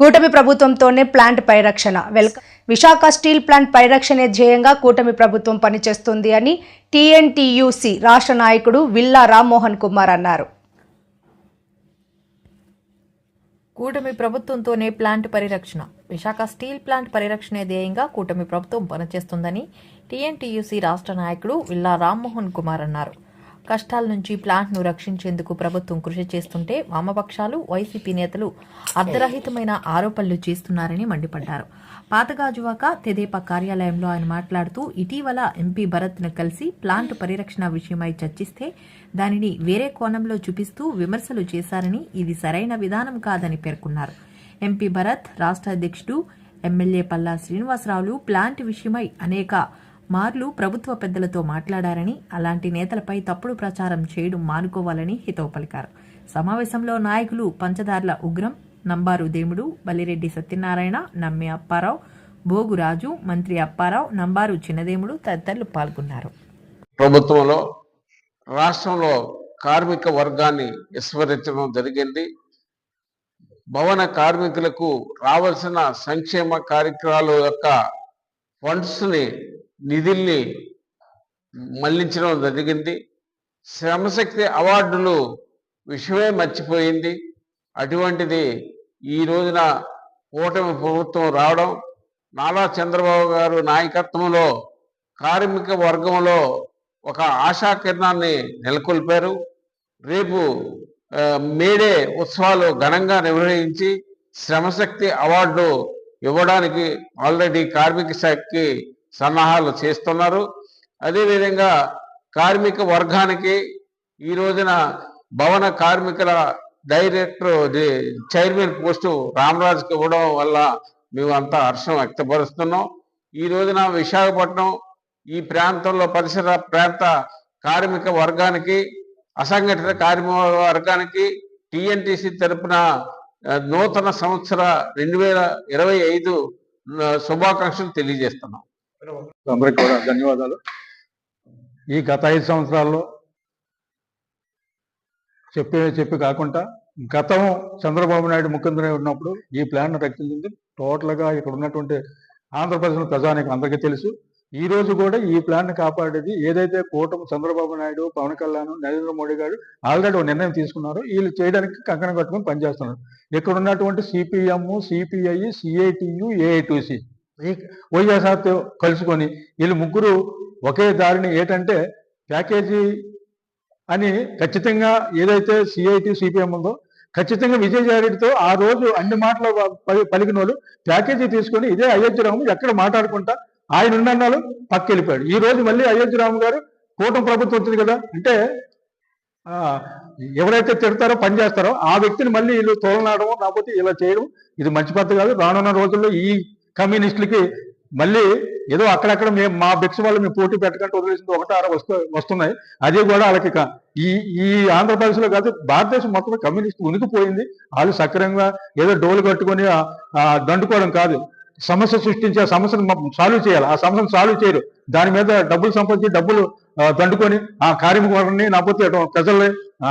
కూటమి ప్రభుత్వంతోనే ప్లాంట్ పరిరక్షణ. వెల్క విశాఖ స్టీల్ ప్లాంట్ పరిరక్షణే ధ్యేయంగా కూటమి ప్రభుత్వం పనిచేస్తుంది అని టీఎన్టీయూసీ రాష్ట్ర నాయకుడు విల్లా రామ్మోహన్ కుమార్ అన్నారు. కూటమి ప్రభుత్వంతోనే ప్లాంట్ పరిరక్షణ. విశాఖ స్టీల్ ప్లాంట్ పరిరక్షణే ధ్యేయంగా కూటమి ప్రభుత్వం పనిచేస్తుందని టీఎన్టీయూసీ రాష్ట్ర నాయకుడు విల్లా రామ్మోహన్ కుమార్ అన్నారు. కష్టాల నుంచి ప్లాంట్ను రక్షించేందుకు ప్రభుత్వం కృషి చేస్తుంటే వామపక్షాలు వైసీపీ నేతలు అర్ధరహితమైన ఆరోపణలు చేస్తున్నారని మండిపడ్డారు. పాతగాజువాక తెదేపా కార్యాలయంలో ఆయన మాట్లాడుతూ ఇటీవల ఎంపీ భరత్ను కలిసి ప్లాంట్ పరిరక్షణ విషయమై చర్చిస్తే దానిని వేరే కోణంలో చూపిస్తూ విమర్శలు చేశారని ఇది సరైన విధానం కాదని పేర్కొన్నారు. ఎంపీ భరత్ రాష్ట్ర అధ్యక్షుడు ఎమ్మెల్యే పల్లా శ్రీనివాసరావులు ప్లాంట్ విషయమై అనేక మార్లు ప్రభుత్వ పెద్దలతో మాట్లాడారని అలాంటి నేతలపై తప్పుడు ప్రచారం చేయడం మానుకోవాలని హితవు పలికారు. సమావేశంలో నాయకులు పంచదార్ల ఉగ్రం నంబారు దేముడు బలిరెడ్డి సత్యనారాయణ నమ్మి అప్పారావు భోగురాజు మంత్రి అప్పారావు నంబారు చిన్నదేముడు తదితరులు పాల్గొన్నారు. ప్రభుత్వంలో రాష్ట్రంలో కార్మిక వర్గాన్ని విస్మరించడం జరిగింది. భవన కార్మికులకు రావాల్సిన సంక్షేమ కార్యక్రమాల యొక్క ఫండ్స్ని నిధుల్ని మళ్ళించడం జరిగింది. శ్రమశక్తి అవార్డులు విషయమే మర్చిపోయింది. అటువంటిది ఈ రోజున కూటమి ప్రభుత్వం రావడం నారా చంద్రబాబు గారు నాయకత్వంలో కార్మిక వర్గంలో ఒక ఆశా కిరణాన్ని నెలకొల్పారు. రేపు మేడే ఉత్సవాలు ఘనంగా నిర్వహించి శ్రమశక్తి అవార్డు ఇవ్వడానికి ఆల్రెడీ కార్మిక శాఖకి సన్నాహాలు చేస్తున్నారు. అదేవిధంగా కార్మిక వర్గానికి ఈ రోజున భవన కార్మికుల డైరెక్టర్ చైర్మన్ పోస్టు రామరాజుకి ఇవ్వడం వల్ల మేము అంతా హర్షం వ్యక్తపరుస్తున్నాం. ఈ రోజున విశాఖపట్నం ఈ ప్రాంతంలో పరిసర ప్రాంత కార్మిక వర్గానికి అసంఘటిత కార్మిక వర్గానికి టిఎన్టీసీ తరపున నూతన సంవత్సర రెండు వేల ఇరవై ఐదు శుభాకాంక్షలు తెలియజేస్తున్నాం. అందరికి కూడా ధన్యవాదాలు. ఈ గత ఐదు సంవత్సరాల్లో చెప్పే చెప్పి కాకుండా గతం చంద్రబాబు నాయుడు ముఖ్యమంత్రి ఉన్నప్పుడు ఈ ప్లాన్ రక్షించింది. టోటల్గా ఇక్కడ ఉన్నటువంటి ఆంధ్రప్రదేశ్ ప్రజానికి అందరికీ తెలుసు. ఈ రోజు కూడా ఈ ప్లాన్ కాపాడేది ఏదైతే కూటమి చంద్రబాబు నాయుడు పవన్ కళ్యాణ్ నరేంద్ర మోడీ గారు ఆల్రెడీ ఒక నిర్ణయం తీసుకున్నారు. వీళ్ళు చేయడానికి కంకణం కట్టుకొని పనిచేస్తున్నారు. ఇక్కడ ఉన్నటువంటి సిపిఎం సిపిఐ సిఐటియు ఏఐటిసి వైఎస్ఆర్తో కలుసుకొని వీళ్ళు ముగ్గురు ఒకే దారిని ఏంటంటే ప్యాకేజీ అని ఖచ్చితంగా ఏదైతే సిఐటి సిపిఎం ఉందో ఖచ్చితంగా విజయజారెడ్డితో ఆ రోజు అన్ని మాటలు పలి- పలికిన వాళ్ళు ప్యాకేజీ తీసుకొని ఇదే అయోధ్య రాము ఎక్కడ మాట్లాడుకుంటా ఆయన ఉన్నన్నాళ్ళు పక్క వెళ్ళిపోయాడు ఈ రోజు మళ్ళీ అయోధ్య రాము గారు కూటమి ప్రభుత్వం వచ్చింది కదా అంటే ఎవరైతే తిడతారో పని చేస్తారో ఆ వ్యక్తిని మళ్ళీ వీళ్ళు తోలనాడడం లేకపోతే ఇలా చేయడం ఇది మంచి పద్ధతి కాదు. రానున్న రోజుల్లో ఈ కమ్యూనిస్టులకి మళ్ళీ ఏదో అక్కడక్కడ మేము మా బిక్స్ వాళ్ళు మేము పోటీ పెట్టకంటే వదిలేసింది ఒకటి ఆరు వస్తూ వస్తున్నాయి. అది కూడా వాళ్ళకి ఈ ఈ ఆంధ్రప్రదేశ్లో కాదు భారతదేశం మొత్తం కమ్యూనిస్ట్ ఉనికిపోయింది. వాళ్ళు సక్రమంగా ఏదో డోలు కట్టుకొని దండుకోవడం కాదు. సమస్య సృష్టించి ఆ సమస్యను సాల్వ్ చేయాలి. ఆ సమస్యను సాల్వ్ చేయరు. దాని మీద డబ్బులు సంపాదించి డబ్బులు దండుకొని ఆ కార్మిక వర్గాన్ని లేకపోతే ప్రజల్ని ఆ,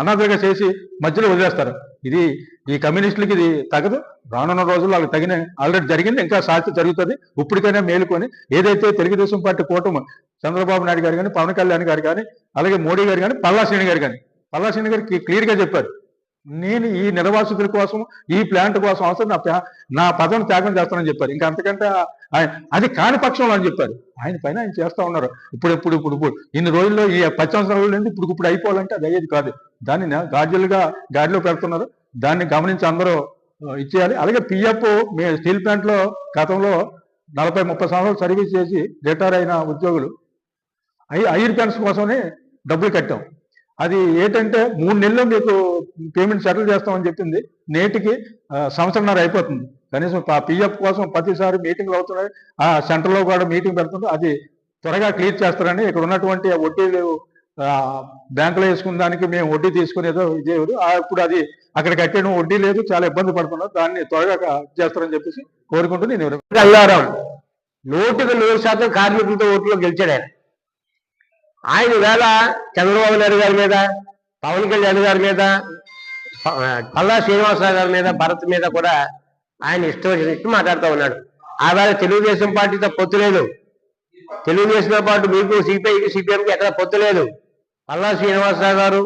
అనాథగా చేసి మధ్యలో వదిలేస్తారు. ఇది ఈ కమ్యూనిస్టులకి ఇది తగదు. రానున్న రోజుల్లో వాళ్ళకి తగిన ఆల్రెడీ జరిగింది ఇంకా సాధ్యత జరుగుతుంది. ఇప్పటికైనా మేలుకొని ఏదైతే తెలుగుదేశం పార్టీ కూటమి చంద్రబాబు నాయుడు గారు కానీ పవన్ కళ్యాణ్ గారు కానీ అలాగే మోడీ గారు కానీ పల్లా శ్రీని గారు కానీ పల్లా శ్రీని గారికి క్లియర్గా చెప్పారు. నేను ఈ నిర్వాసితుల కోసం ఈ ప్లాంట్ కోసం అవసరం నా ప్యా- నా పదవిని త్యాగం చేస్తానని చెప్పారు. ఇంకా అంతకంటే ఆయన అది కాని పక్షంలో అని చెప్పారు. ఆయన పైన ఆయన చేస్తా ఉన్నారు. ఇప్పుడు ఇప్పుడు ఇప్పుడు ఇప్పుడు ఇన్ని రోజుల్లో ఈ పది సంవత్సరాల నుండి ఇప్పుడు ఇప్పుడు అయిపోవాలంటే అది అయ్యేది కాదు. దాన్ని గాడ్యులుగా గాడిలో పెడుతున్నారు. దాన్ని గమనించి అందరూ ఇచ్చేయాలి. అలాగే పిఎఫ్ మీ స్టీల్ ప్లాంట్లో గతంలో నలభై ముప్పై సంవత్సరాలు సర్వీస్ చేసి రిటైర్ అయిన ఉద్యోగులు. ఐ ఐర్ పెన్స్ కోసమే డబ్బులు కట్టాం. అది ఏంటంటే మూడు నెలలు మీకు పేమెంట్ సెటిల్ చేస్తామని చెప్పింది. నేటికి సంవత్సరంన్నర అయిపోతుంది. కనీసం పిఎఫ్ కోసం ప్రతిసారి మీటింగ్లు అవుతున్నాయి. ఆ సెంటర్లో కూడా మీటింగ్ పెడుతుంది. అది త్వరగా క్లియర్ చేస్తారని ఇక్కడ ఉన్నటువంటి వడ్డీలు బ్యాంకులో వేసుకున్న దానికి మేము వడ్డీ తీసుకుని ఏదో ఇదేవారు ఆ, ఇప్పుడు అది అక్కడ కట్టడం వడ్డీ లేదు. చాలా ఇబ్బంది పడుతున్నారు. దాన్ని త్వరగా చేస్తారని చెప్పేసి కోరుకుంటూ నేను వివరం- గంగారాం నూటికి నూరు శాతం కార్మికులతో ఓట్లో గెలిచాడు ఆయన. ఆయన వేళ చంద్రబాబు నాయుడు గారి మీద పవన్ కళ్యాణ్ గారి మీద పల్లా శ్రీనివాసరావు గారి మీద భరత్ మీద కూడా ఆయన ఇష్టం వచ్చినట్టు మాట్లాడుతూ ఉన్నాడు. ఆవేళ తెలుగుదేశం పార్టీతో పొత్తు లేదు. తెలుగుదేశంతో పాటు మీకు సిపిఐకి సిపిఎంకి ఎక్కడ పొత్తు లేదు. పల్లా శ్రీనివాసరావు గారు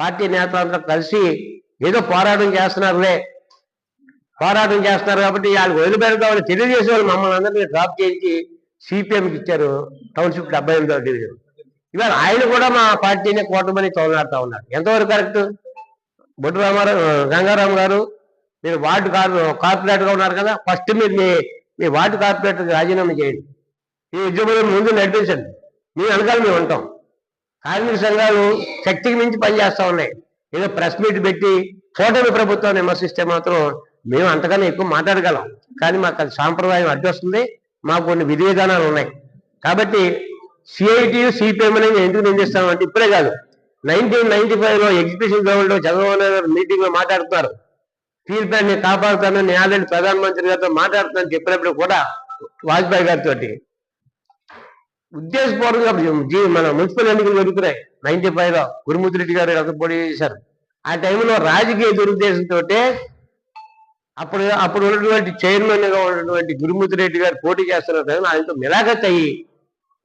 పార్టీ నేతలందరూ కలిసి ఏదో పోరాటం చేస్తున్నారులే. పోరాటం చేస్తున్నారు కాబట్టి వాళ్ళకి వదిలిపెడతామని తెలుగుదేశం వాళ్ళు మమ్మల్ని అందరినీ డ్రాప్ చేయించి సిపిఎంకి ఇచ్చారు. టౌన్షిప్ డెబ్బై ఎనిమిదో డివిజన్. ఇవాళ ఆయన కూడా మా పార్టీని కూటమని తోలాడుతూ ఉన్నారు. ఎంతవరకు కరెక్ట్? బొడ్డు రామారావు గంగారాం గారు మీరు వార్డు కార్ కార్పొరేటర్గా ఉన్నారు కదా ఫస్ట్ మీరు మీ మీ వార్డు కార్పొరేటర్ రాజీనామా చేయండి. ఈ ఉద్యమం ముందు నడిపించండి. మీ వెనకాల మేము ఉంటాం. కార్మిక సంఘాలు శక్తికి మించి పనిచేస్తూ ఉన్నాయి. ఏదో ప్రెస్ మీట్ పెట్టి కూటమి ప్రభుత్వాన్ని విమర్శిస్తే మాత్రం మేము అంతకన్నా ఎక్కువ మాట్లాడగలం. కానీ మాకు అది సాంప్రదాయం అడ్డొస్తుంది మాకు కొన్ని విధి విధానాలు ఉన్నాయి. కాబట్టి సిఐటి సిపిఎం అనేది ఎందుకు నిందిస్తామంటే ఇప్పుడే కాదు. నైన్టీన్ నైన్టీ ఫైవ్లో ఎగ్జిబిషన్ గ్రౌండ్ చంద్రబాబు నాయుడు గారు మీటింగ్లో మాట్లాడుతున్నారు. స్టీల్ ప్లాంట్ నేను కాపాడుతాను నేను ప్రధానమంత్రి గారితో మాట్లాడుతున్నాను చెప్పినప్పుడు కూడా వాజ్పేయి గారితో ఉద్దేశపూర్వకంగా మన మున్సిపల్ ఎన్నికలు జరుగుతున్నాయి. నైన్టీ ఫైవ్లో గురుమూర్తి రెడ్డి గారు ఎంత పోటీ చేశారు. ఆ టైంలో రాజకీయ దురుద్దేశంతో అప్పుడు అప్పుడు ఉన్నటువంటి చైర్మన్గా ఉన్నటువంటి గురుమూర్తి రెడ్డి గారు పోటీ చేస్తున్న టైంలో ఆయనతో మిలాఖత్ అయ్యి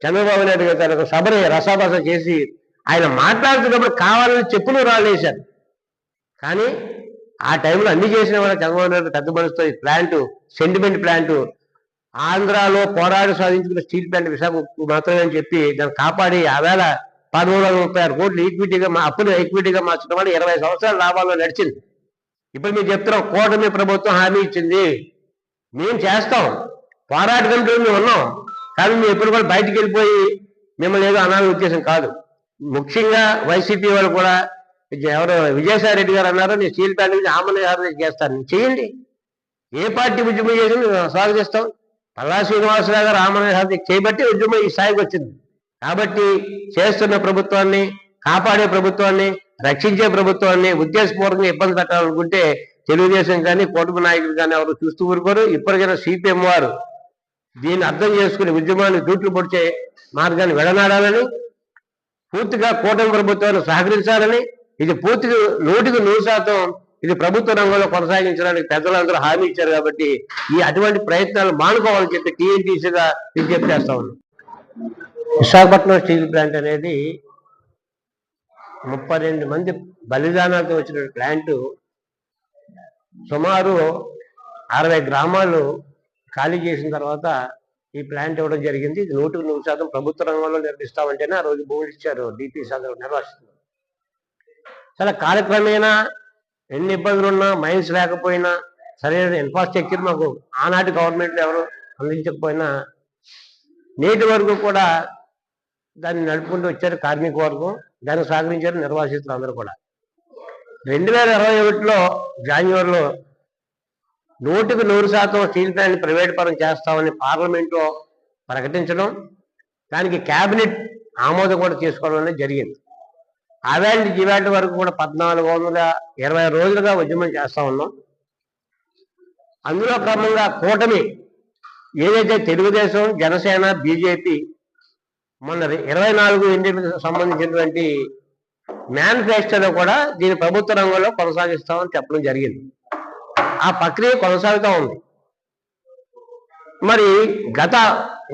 చంద్రబాబు నాయుడు గారు తన ఒక సభని రసాభాస చేసి ఆయన మాట్లాడుతున్నప్పుడు కావాలని చెప్పులు రాలేశారు. కానీ ఆ టైంలో అన్ని చేసిన వాళ్ళ చంద్రబాబు నాయుడు పెద్ద మనసుతో ఈ ప్లాంట్ సెంటిమెంట్ ప్లాంట్ ఆంధ్రాలో పోరాడి సాధించుకున్న స్టీల్ ప్లాంట్ విశాఖ మాత్రమే అని చెప్పి దాన్ని కాపాడి ఆవేళ పదమూడు వందల ముప్పై ఆరు కోట్లు ఈక్విటీగా మా అప్పులు ఈక్విటీగా మార్చడం వల్ల ఇరవై సంవత్సరాల లాభాల్లో నడిచింది. ఇప్పుడు మీరు చెప్తున్నాం కూటమి ప్రభుత్వం హామీ ఇచ్చింది. మేము చేస్తాం. పోరాట కమిటీలో మేము ఉన్నాం. కానీ మేము ఎప్పుడు కూడా బయటికి వెళ్ళిపోయి మిమ్మల్ని ఏదో అనాలని ఉద్దేశం కాదు. ముఖ్యంగా వైసీపీ వాళ్ళు కూడా ఎవరు విజయసాయి రెడ్డి గారు అన్నారు నేను స్టీల్ ప్లాంట్ నుంచి ఆమరణ గారు చేస్తాను. చేయండి. ఏ పార్టీ ఉద్యమం చేసింది మేము స్వాగతిస్తాం పల్లా శ్రీనివాసరావు గారు ఆమరణ గారు చేయబట్టి ఉద్యమం ఈ స్థాయికి వచ్చింది. కాబట్టి చేస్తున్న ప్రభుత్వాన్ని కాపాడే ప్రభుత్వాన్ని రక్షించే ప్రభుత్వాన్ని ఉద్దేశపూర్వకంగా ఇబ్బంది పెట్టాలనుకుంటే తెలుగుదేశం కానీ కూటమి నాయకులు కానీ ఎవరు చూస్తూ ఊరుకోరు. ఇప్పటికైనా సిపిఎం వారు దీన్ని అర్థం చేసుకుని ఉద్యమాన్ని దూట్లు పొడిచే మార్గాన్ని విడనాడాలని పూర్తిగా కూటమి ప్రభుత్వాన్ని సహకరించాలని ఇది పూర్తిగా నూటికి నూరు శాతం ఇది ప్రభుత్వ రంగంలో కొనసాగించడానికి పెద్దలందరూ హామీ ఇచ్చారు కాబట్టి ఈ అటువంటి ప్రయత్నాలు మానుకోవాలని చెప్పి టీఎన్టీసీగా విజ్ఞప్తి చేస్తా ఉన్నాం. విశాఖపట్నం స్టీల్ ప్లాంట్ అనేది ముప్పై మంది బలిదానాలతో వచ్చిన ప్లాంట్ సుమారు అరవై గ్రామాలు ఖాళీ చేసిన తర్వాత ఈ ప్లాంట్ ఇవ్వడం జరిగింది. ఇది నూటికి నూరు శాతం ప్రభుత్వ రంగంలో నిర్మిస్తామంటేనే ఆ రోజు భూములు ఇచ్చారు డిపి సాగర్ నిర్వహిస్తున్నారు చాలా కాలక్రమేణా ఎన్ని ఇబ్బందులు ఉన్నా మైన్స్ లేకపోయినా సరైన ఇన్ఫ్రాస్ట్రక్చర్ మాకు ఆనాటి గవర్నమెంట్ ఎవరు అందించకపోయినా నేటి వరకు కూడా దాన్ని నడుపుకుంటూ వచ్చారు కార్మిక వర్గం దాన్ని సహకరించారు నిర్వాసితులు అందరూ కూడా. రెండు వేల ఇరవై ఒకటిలో జాన్యువరిలో నూటికి నూరు శాతం స్టీల్ ప్లాంట్ ప్రైవేట్ పరం చేస్తామని పార్లమెంట్లో ప్రకటించడం దానికి కేబినెట్ ఆమోదం కూడా చేసుకోవడం అనేది జరిగింది. అవేంటి జీవాటి వరకు కూడా పద్నాలుగు వందల ఇరవై రోజులుగా ఉద్యమం చేస్తా ఉన్నాం. అందులో క్రమంగా కూటమి ఏదైతే తెలుగుదేశం జనసేన బీజేపీ మొన్న ఇరవై నాలుగు ఎన్నికలకు సంబంధించినటువంటి మేనిఫెస్టోలో కూడా దీని ప్రభుత్వ రంగంలో కొనసాగిస్తామని చెప్పడం జరిగింది. ఆ ప్రక్రియ కొనసాగుతూ ఉంది. మరి గత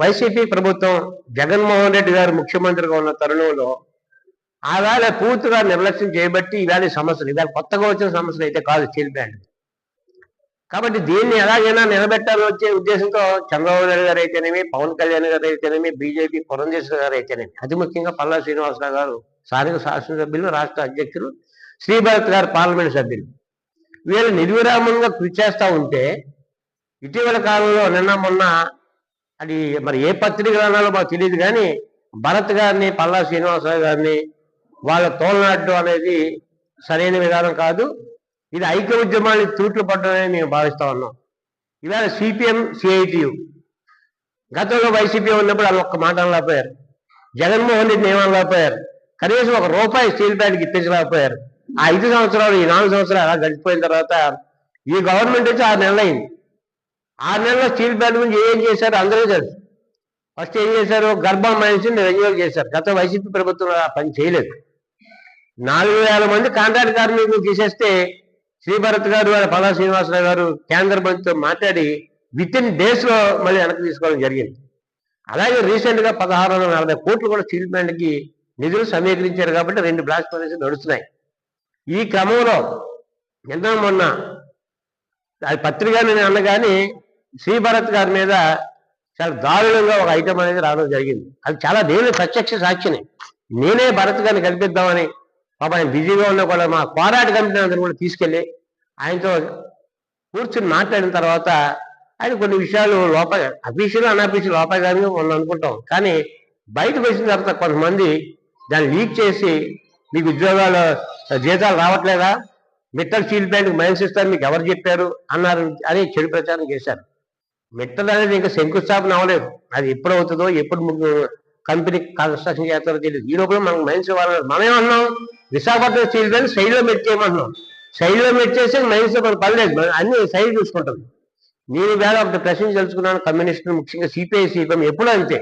వైసీపీ ప్రభుత్వం జగన్మోహన్ రెడ్డి గారు ముఖ్యమంత్రిగా ఉన్న తరుణంలో ఆవేళ పూర్తిగా నిర్లక్ష్యం చేయబట్టి ఇవాళ సమస్యలు ఇవాళ కొత్తగా వచ్చిన సమస్యలు అయితే కాదు స్టీల్ ప్లాంట్. కాబట్టి దీన్ని ఎలాగైనా నిలబెట్టాలని వచ్చే ఉద్దేశంతో చంద్రబాబు నాయుడు గారు అయితేనేమి పవన్ కళ్యాణ్ గారు అయితేనేమి బీజేపీ పురంధేశ్వర గారు అయితేనేమి అతి ముఖ్యంగా పల్లా శ్రీనివాసరావు గారు స్థానిక శాసనసభ్యులు రాష్ట్ర అధ్యక్షులు శ్రీభరత్ గారు పార్లమెంట్ సభ్యులు. వీళ్ళు నిర్విరామంగా కృషి చేస్తూ ఉంటే ఇటీవల కాలంలో నిన్న మొన్న అది మరి ఏ పత్రిక అనాలో మాకు తెలియదు కానీ భరత్ గారిని పల్లా శ్రీనివాసరావు గారిని వాళ్ళ తోలనాడడం అనేది సరైన విధానం కాదు. ఇది ఐక్య ఉద్యమాన్ని తూట్లు పట్టడమే మేము భావిస్తా ఉన్నాం. ఇవాళ సిపిఎం సిఐటియు గతంలో వైసీపీ ఉన్నప్పుడు వాళ్ళు ఒక్క మాట అనలేకపోయారు. జగన్మోహన్ రెడ్డి ఏమనలేకపోయారు? కనీసం ఒక రూపాయి స్టీల్ ప్లాంట్కి ఇప్పించలేకపోయారు. ఆ ఐదు సంవత్సరాలు ఈ నాలుగు సంవత్సరాలు అలా గడిచిపోయిన తర్వాత ఈ గవర్నమెంట్ వచ్చి ఆరు నెలలు అయింది. ఆరు నెలల్లో స్టీల్ ప్లాంట్ గురించి ఏం చేశారు అందరూ తెలుసు. ఫస్ట్ ఏం చేశారు? గర్భం మనిషిని రెన్యువల్ చేశారు. గత వైసీపీ ప్రభుత్వం ఆ పని చేయలేదు. నాలుగు వేల మంది కాంట్రాక్ట్ కార్మికులు తీసేస్తే శ్రీభరత్ గారు పలా శ్రీనివాసరావు గారు కేంద్ర మంత్రితో మాట్లాడి విత్ ఇన్ డేస్లో మళ్ళీ వెనక్కి తీసుకోవడం జరిగింది. అలాగే రీసెంట్గా పదహారు వందల నలభై కోట్లు కూడా స్టీల్ ప్లాంట్కి నిధులు సమీకరించారు కాబట్టి రెండు బ్లాస్ట్ ప్రదేశాలు నడుస్తున్నాయి. ఈ క్రమంలో నిన్న మొన్న అది పత్రిక నేను అన్న కానీ శ్రీభరత్ గారి మీద చాలా దారుణంగా ఒక ఐటమ్ అనేది రావడం జరిగింది. అది చాలా నేను ప్రత్యక్ష సాక్షిని. నేనే భరత్ గారిని కల్పిద్దామని పాప ఆయన బిజీగా ఉన్నా కూడా మా పోరాట కమిటీ అందరూ కూడా తీసుకెళ్ళి ఆయనతో కూర్చుని మాట్లాడిన తర్వాత ఆయన కొన్ని విషయాలు లోప అఫీషియల్ అన్అఫీషియల్ లోపగానే మనం అనుకుంటాం. కానీ బయటకు వచ్చిన తర్వాత కొంతమంది దాన్ని లీక్ చేసి మీకు ఉద్యోగాలు జీతాలు రావట్లేదా? మిట్టల్ స్టీల్ ప్లాంట్కి మైన్స్ ఇస్తారు మీకు ఎవరు చెప్పారు? అన్నారు అని చెడు ప్రచారం చేశారు. మిట్టల్ అనేది ఇంకా శంకుస్థాపన అవ్వలేదు. అది ఎప్పుడు అవుతుందో ఎప్పుడు కంపెనీ కన్స్ట్రక్షన్ చేస్తారో తెలియదు. ఈ లోపల మనకు మైన్స్ ఇవ్వాలన్నారు మనం ఏమన్నాం విశాఖపట్నం స్టీల్ ప్లాంట్ సైడ్లో మెట్టేయమన్నాం సైడ్లో మెట్టేసి మైన్స్ మనకు పర్లేదు అన్ని సైడ్ చూసుకుంటాం. నేను వేళ ఒకటి ప్రశ్న తెలుసుకున్నాను. కమ్యూనిస్టులు ముఖ్యంగా సిపిఐ సిపిఎం ఎప్పుడు అంతే.